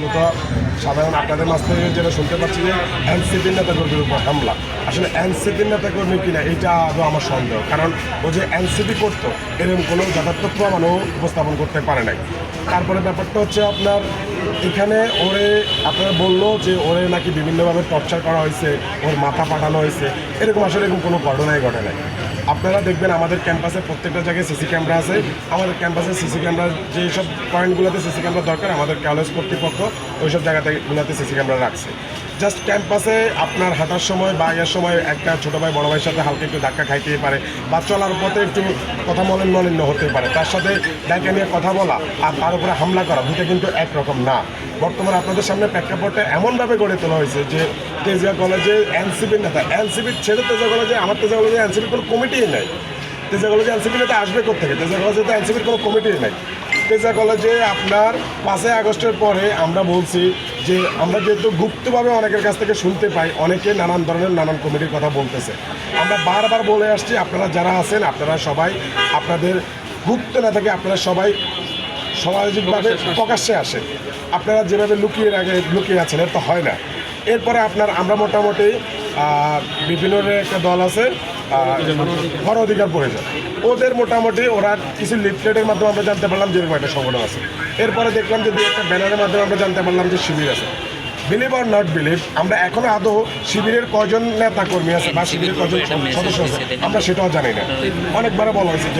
মূলত সাধারণ আপনাদের মাছ থেকে যেটা শুনতে পাচ্ছি যে এনসিপির নেতাকর্মীর উপর হামলা। আসলে এনসিপির নেতাকর্মী কিনা এটা আদৌ আমার সন্দেহ। কারণ ও যে এনসিপি করতো, এরকম কোনো যথার্থ প্রমাণও উপস্থাপন করতে পারে নাই। তারপরে ব্যাপারটা হচ্ছে আপনার, এখানে ওরে আপনারা বলল যে ওরে নাকি বিভিন্নভাবে টর্চার করা হয়েছে, ওর মাথা পাঠানো হয়েছে, এরকম আসলে এরকম কোনো ঘটনাই ঘটে নাই। আপনারা দেখবেন আমাদের ক্যাম্পাসে প্রত্যেকটা জায়গায় সিসি ক্যামেরা আছে। আমাদের ক্যাম্পাসে সিসি ক্যামেরা যেসব পয়েন্টগুলোতে সিসি ক্যামেরা দরকার, আমাদের কলেজ কর্তৃপক্ষ ওইসব জায়গাগুলোতে সিসি ক্যামেরা রাখছে। জাস্ট ক্যাম্পাসে আপনার হাঁটার সময় বা ইয়ার সময় একটা ছোটো ভাই, বড় ভাইয়ের সাথে হালকা একটু ধাক্কা খাইতেই পারে বা চলার পথে একটু কথা মলিন মলিন্য হতে পারে। তার সাথে ডাইকে নিয়ে কথা বলা আর তার উপরে হামলা করা দুটো কিন্তু একরকম না। বর্তমানে আপনাদের সামনে প্রেক্ষাপটটা এমনভাবে গড়ে তোলা হয়েছে যে তেজিয়া কলেজে এনসিপির নেতা, এনসিপির ছেড়ে তেজা কলেজে, আমার তেজা কলেজে এনসিপির কোনো কমিটিই নেই। তেজা কলেজে এনসিপি নেতা আসবে কোথেকে তেজা কলেজে তো এনসিপির কোনো কমিটিই নেই। তেজা কলেজে আপনার পাঁচই আগস্টের পরে আমরা বলছি যে আমরা যেহেতু গুপ্তভাবে অনেকের কাছ থেকে শুনতে পাই অনেকে নানান ধরনের নানান কমিটির কথা বলতেছে। আমরা বারবার বলে আসছি আপনারা যারা আছেন আপনারা সবাই আপনাদের গুপ্ত না থেকে আপনারা সবাই সামাজিকভাবে প্রকাশ্যে আসে আপনারা যেভাবে লুকিয়ে আগে লুকিয়ে আছেন এর তো হয় না। এরপরে আপনার আমরা মোটামুটি বিভিন্ন একটা দল আছে ঘর অধিকার পরিষদ ওদের মোটামুটি ওরা কিছু লিফলেটের মাধ্যমে আমরা জানতে পারলাম যে এরকম একটা সংগঠন আছে। এরপরে দেখলাম যে দু একটা ব্যানারের মাধ্যমে আমরা জানতে পারলাম যে শিবির আছে। বিলিভ আর নট বিলিভ আমরা এখনও আদৌ শিবিরের কজন নেতা কর্মী আছে বা শিবিরের কজন সদস্য আছে, আমরা সেটাও জানি না। অনেকবার বলা হয়েছে